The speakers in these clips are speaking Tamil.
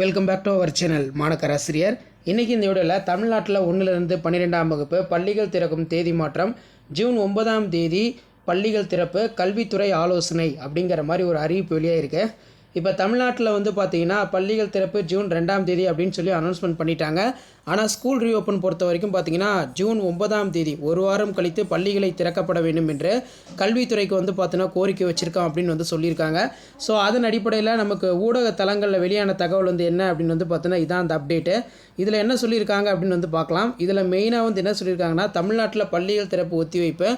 Welcome back to our channel மாணக்கராசிரியர் இன்றைக்கி இந்த வீடியோவில் தமிழ்நாட்டில் ஒன்றிலிருந்து பன்னிரெண்டாம் வகுப்பு பள்ளிகள் திறக்கும் தேதி மாற்றம் ஜூன் ஒன்பதாம் தேதி பள்ளிகள் திறப்பு கல்வித்துறை ஆலோசனை அப்படிங்கிற மாதிரி ஒரு அறிவிப்பு வெளியாக இருக்குது இப்போ தமிழ்நாட்டில் வந்து பார்த்தீங்கன்னா பள்ளிகள் திறப்பு ஜூன் ரெண்டாம் தேதி அப்படின்னு சொல்லி அனௌன்ஸ்மெண்ட் பண்ணிட்டாங்க. ஆனால் ஸ்கூல் ரீஓப்பன் பொறுத்த வரைக்கும் பார்த்தீங்கன்னா ஜூன் ஒன்பதாம் தேதி ஒரு வாரம் கழித்து பள்ளிகளை திறக்கப்பட வேண்டும் என்று கல்வித்துறைக்கு வந்து பார்த்தீங்கன்னா கோரிக்கை வச்சுருக்கோம் அப்படின்னு வந்து சொல்லியிருக்காங்க. ஸோ அதன் அடிப்படையில் நமக்கு ஊடக தளங்களில் வெளியான தகவல் வந்து என்ன அப்படின்னு வந்து பார்த்தீங்கன்னா இதான் அந்த அப்டேட்டு இதில் என்ன சொல்லியிருக்காங்க அப்படின்னு வந்து பார்க்கலாம் இதில் மெயினாக வந்து என்ன சொல்லியிருக்காங்கன்னா தமிழ்நாட்டில் பள்ளிகள் திறப்பு ஒத்திவைப்பு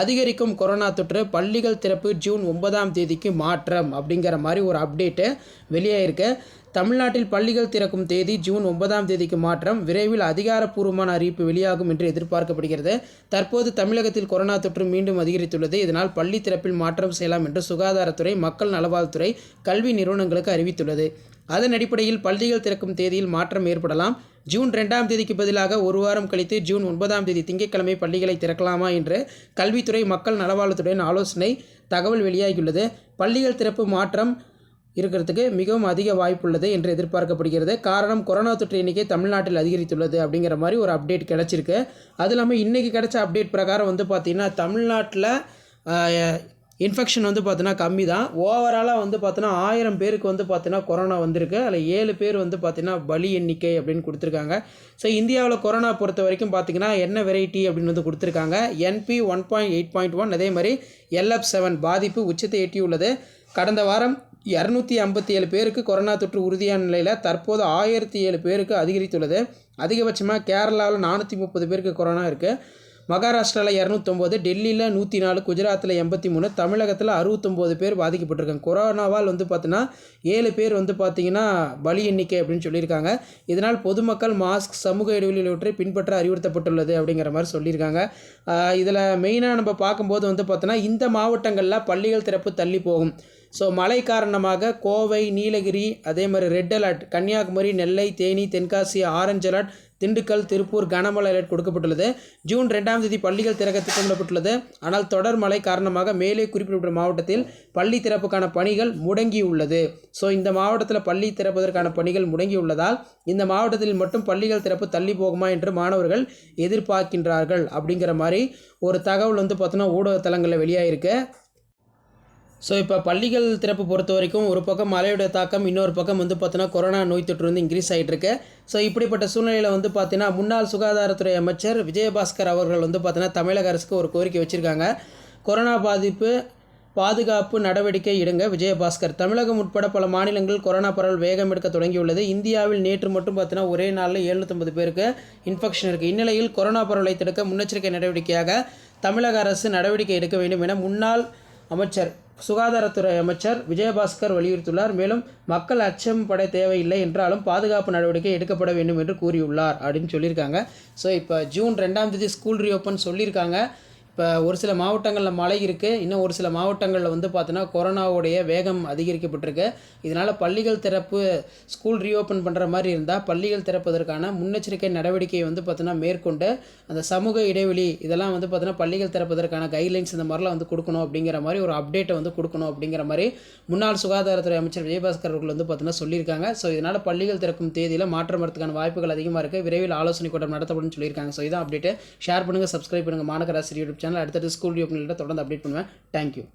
அதிகரிக்கும் கொரோனா தொற்று பள்ளிகள் திறப்பு ஜூன் ஒன்பதாம் தேதிக்கு மாற்றம் அப்படிங்கிற மாதிரி ஒரு அப்டேட்டு வெளியாயிருக்கு. தமிழ்நாட்டில் பள்ளிகள் திறக்கும் தேதி ஜூன் ஒன்பதாம் தேதிக்கு மாற்றம். விரைவில் அதிகாரப்பூர்வமான அறிவிப்பு வெளியாகும் என்று எதிர்பார்க்கப்படுகிறது. தற்போது தமிழகத்தில் கொரோனா தொற்று மீண்டும் அதிகரித்துள்ளது. இதனால் பள்ளி திறப்பில் மாற்றம் செய்யலாம் என்று சுகாதாரத்துறை மக்கள் நலவாழ்வுத்துறை கல்வி நிறுவனங்களுக்கு அறிவித்துள்ளது. அதன் அடிப்படையில் பள்ளிகள் திறக்கும் தேதியில் மாற்றம் ஏற்படலாம். ஜூன் ரெண்டாம் தேதிக்கு பதிலாக ஒரு வாரம் கழித்து ஜூன் ஒன்பதாம் தேதி திங்கட்கிழமை பள்ளிகளை திறக்கலாமா என்று கல்வித்துறை மக்கள் நலவாழ்வுத்துடன் ஆலோசனை தகவல் வெளியாகியுள்ளது. பள்ளிகள் திறப்பு மாற்றம் இருக்கிறதுக்கு மிகவும் அதிக வாய்ப்புள்ளது என்று எதிர்பார்க்கப்படுகிறது. காரணம் கொரோனா தொற்று எண்ணிக்கை தமிழ்நாட்டில் அதிகரித்துள்ளது அப்படிங்கிற மாதிரி ஒரு அப்டேட் கிடச்சிருக்கு. அது இல்லாமல் இன்றைக்கி கிடைச்ச அப்டேட் பிரகாரம் வந்து பார்த்திங்கன்னா தமிழ்நாட்டில் இன்ஃபெக்ஷன் வந்து பார்த்தீங்கன்னா கம்மி தான் ஓவராலாக வந்து பார்த்தோன்னா ஆயிரம் பேருக்கு வந்து பார்த்தீங்கன்னா கொரோனா வந்திருக்கு. அதில் ஏழு பேர் வந்து பார்த்தீங்கன்னா பலி எண்ணிக்கை அப்படின்னு கொடுத்துருக்காங்க. ஸோ இந்தியாவில் கொரோனா பொறுத்த வரைக்கும் பார்த்தீங்கன்னா என்ன வெரைட்டி அப்படின்னு வந்து கொடுத்துருக்காங்க? N P one point eight point one அதே மாதிரி எல்எஃப் செவன் பாதிப்பு உச்சத்தை எட்டியுள்ளது கடந்த வாரம் இரநூத்தி ஐம்பத்தி ஏழு பேருக்கு கொரோனா தொற்று உறுதியான நிலையில் தற்போது ஆயிரத்தி ஏழு பேருக்கு அதிகரித்துள்ளது. அதிகபட்சமாக கேரளாவில் நானூற்றி முப்பது பேருக்கு கொரோனா இருக்குது மகாராஷ்டிராவில் இரநூத்தொம்போது டெல்லியில் நூற்றி நாலு குஜராத்தில் எண்பத்தி மூணு தமிழகத்தில் அறுபத்தொம்போது பேர் பாதிக்கப்பட்டிருக்காங்க. கொரோனாவால் வந்து பார்த்தீங்கன்னா ஏழு பேர் வந்து பார்த்திங்கன்னா பலி எண்ணிக்கை அப்படின்னு சொல்லியிருக்காங்க. இதனால் பொதுமக்கள் மாஸ்க் சமூக இடைவெளியிலவற்றை பின்பற்ற அறிவுறுத்தப்பட்டுள்ளது அப்படிங்கிற மாதிரி சொல்லியிருக்காங்க. இதில் மெயினாக நம்ம பார்க்கும்போது வந்து பார்த்தோன்னா இந்த மாவட்டங்களில் பள்ளிகள் திறப்பு தள்ளி போகும். ஸோ மழை காரணமாக கோவை நீலகிரி அதே மாதிரி red alert Kanyakumari Nellai Theni Tenkasi orange alert Dindigul Tiruppur கனமழை அலர்ட் கொடுக்கப்பட்டுள்ளது. ஜூன் ரெண்டாம் தேதி பள்ளிகள் திறக்க திட்டமிடப்பட்டுள்ளது. ஆனால் தொடர் மழை காரணமாக மேலே குறிப்பிடப்பட்ட மாவட்டத்தில் பள்ளி திறப்புக்கான பணிகள் முடங்கியுள்ளது. ஸோ இந்த மாவட்டத்தில் பள்ளி திறப்பதற்கான பணிகள் முடங்கியுள்ளதால் இந்த மாவட்டத்தில் மட்டும் பள்ளிகள் திறப்பு தள்ளி போகுமா என்று மாணவர்கள் எதிர்பார்க்கின்றார்கள். அப்படிங்கிற மாதிரி ஒரு தகவல் வந்து பார்த்தோன்னா ஊடகத்தலங்களில் வெளியாகிருக்கு ஸோ இப்போ பள்ளிகள் திறப்பு பொறுத்த வரைக்கும் ஒரு பக்கம் மழையோட தாக்கம் இன்னொரு பக்கம் வந்து பார்த்தோன்னா கொரோனா நோய் தொற்று வந்து இன்க்ரீஸ் ஆகிட்டுருக்கு ஸோ இப்படிப்பட்ட சூழ்நிலையில் வந்து பார்த்தீங்கன்னா முன்னாள் சுகாதாரத்துறை அமைச்சர் விஜயபாஸ்கர் அவர்கள் வந்து பார்த்தீங்கன்னா தமிழக அரசுக்கு ஒரு கோரிக்கை வச்சுருக்காங்க. கொரோனா பாதிப்பு பாதுகாப்பு நடவடிக்கை இடுங்க விஜயபாஸ்கர். தமிழகம் உட்பட பல மாநிலங்கள் கொரோனா பரவல் வேகம் எடுக்க தொடங்கியுள்ளது. இந்தியாவில் நேற்று மட்டும் பார்த்தீங்கன்னா ஒரே நாளில் எழுநூற்றம்பது பேருக்கு இன்ஃபெக்ஷன் இருக்குது இந்நிலையில் கொரோனா பரவலை தடுக்க முன்னெச்சரிக்கை நடவடிக்கையாக தமிழக அரசு நடவடிக்கை எடுக்க வேண்டும் என முன்னாள் அமைச்சர் சுகாதாரத்துறை அமைச்சர் விஜயபாஸ்கர் வலியுறுத்தியுள்ளார். மேலும் மக்கள் அச்சம் பட தேவையில்லை என்றாலும் பாதுகாப்பு நடவடிக்கை எடுக்கப்பட வேண்டும் என்று கூறியுள்ளார் அப்படின்னு சொல்லியிருக்காங்க. ஸோ இப்போ ஜூன் ரெண்டாம் தேதி ஸ்கூல் ரீஓப்பன் சொல்லியிருக்காங்க. இப்போ ஒரு சில மாவட்டங்களில் மழை இருக்குது இன்னும் ஒரு சில மாவட்டங்களில் வந்து பார்த்தோன்னா கொரோனாவுடைய வேகம் அதிகரிக்கப்பட்டிருக்கு. இதனால் பள்ளிகள் திறப்பு ஸ்கூல் ரீஓப்பன் பண்ணுற மாதிரி இருந்தால் பள்ளிகள் திறப்பதற்கான முன்னெச்சரிக்கை நடவடிக்கையை வந்து பார்த்தோன்னா மேற்கொண்டு அந்த சமூக இடைவெளி இதெல்லாம் வந்து பார்த்தோன்னா பள்ளிகள் திறப்பதற்கான கைட்லைன்ஸ் இந்த மாதிரிலாம் வந்து கொடுக்கணும் அப்படிங்கிற மாதிரி ஒரு அப்டேட்டை வந்து கொடுக்கணும் அப்படிங்கிற மாதிரி முன்னாள் சுகாதாரத்துறை அமைச்சர் விஜயபாஸ்கர் அவர்கள் வந்து பார்த்தோன்னா சொல்லியிருக்காங்க. ஸோ இதனால் பள்ளிகள் திறக்கும் தேதியில் மாற்றம் வரதுக்கான வாய்ப்புகள் அதிகமாக இருக்குது விரைவில் ஆலோசனை கூட்டம் நடத்தப்படும் சொல்லியிருக்காங்க. ஸோ இதான் அப்டேட்டு ஷேர் பண்ணுங்கள் சப்ஸ்கிரைப் பண்ணுங்கள் மாநகராசிரியர் யூடியூப் சேனல் அடுத்தடுத்து ஸ்கூல் ரீஓப்பனில் தொடர்ந்து அப்டேட் பண்ணுவேன். தேங்க்யூ